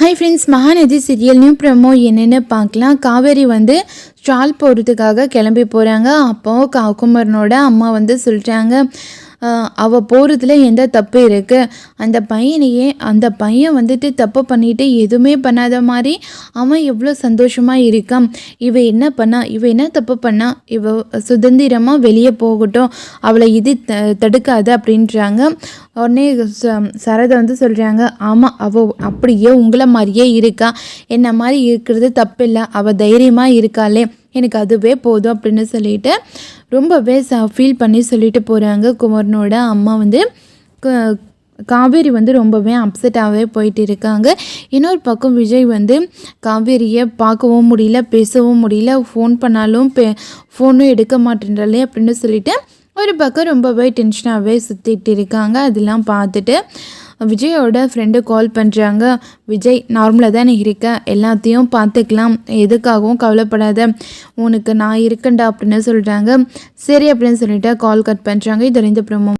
Hi friends Mahanadhi serial new promo என்னென்னு பார்க்கலாம். காவேரி வந்து ஸ்டால் போகிறதுக்காக கிளம்பி போகிறாங்க அப்போது கா அம்மா வந்து சொல்கிறாங்க அவள் போகிறதுல எந்த தப்பு இருக்குது அந்த பையனையே அந்த பையன் வந்துட்டு தப்பு பண்ணிட்டு எதுவுமே பண்ணாத மாதிரி அவன் எவ்வளோ சந்தோஷமாக இருக்கான். இவ என்ன பண்ணா? இவ என்ன தப்பு பண்ணா? இவ சுதந்திரமாக வெளியே போகட்டும். அவளை இது த தடுக்காது அப்படின்றாங்க. உடனே சரதை வந்து சொல்கிறாங்க ஆமாம் அவள் அப்படியே உங்களை மாதிரியே இருக்கா? என்ன மாதிரி இருக்கிறது தப்பில்லை. அவள் தைரியமாக இருக்காளே. எனக்கு அதுவே போதும் அப்படின்னு சொல்லிட்டு ரொம்பவே ஃபீல் பண்ணி சொல்லிட்டு போகிறாங்க குமரனோட அம்மா வந்து. காவேரி வந்து ரொம்பவே அப்செட்டாகவே போயிட்டு இருக்காங்க இன்னொரு பக்கம் விஜய் வந்து காவேரியை பார்க்கவும் முடியல பேசவும் முடியல. ஃபோன் பண்ணாலும் பே ஃபோனும் எடுக்க மாட்டேன்றாலே அப்படின்னு சொல்லிட்டு ஒரு பக்கம் ரொம்பவே டென்ஷனாகவே சுற்றிட்டு இருக்காங்க. அதெல்லாம் பார்த்துட்டு விஜயோட ஃப்ரெண்டு கால் பண்ணுறாங்க விஜய் நார்மலாக தானே இருக்க? எல்லாத்தையும் பார்த்துக்கலாம். எதுக்காகவும் கவலைப்படாத. உனக்கு நான் இருக்கேன்டா அப்படின்னு சொல்கிறாங்க சரி அப்படின்னு சொல்லிட்டு கால் கட் பண்ணுறாங்க இது ரெண்டு ப்ரமோ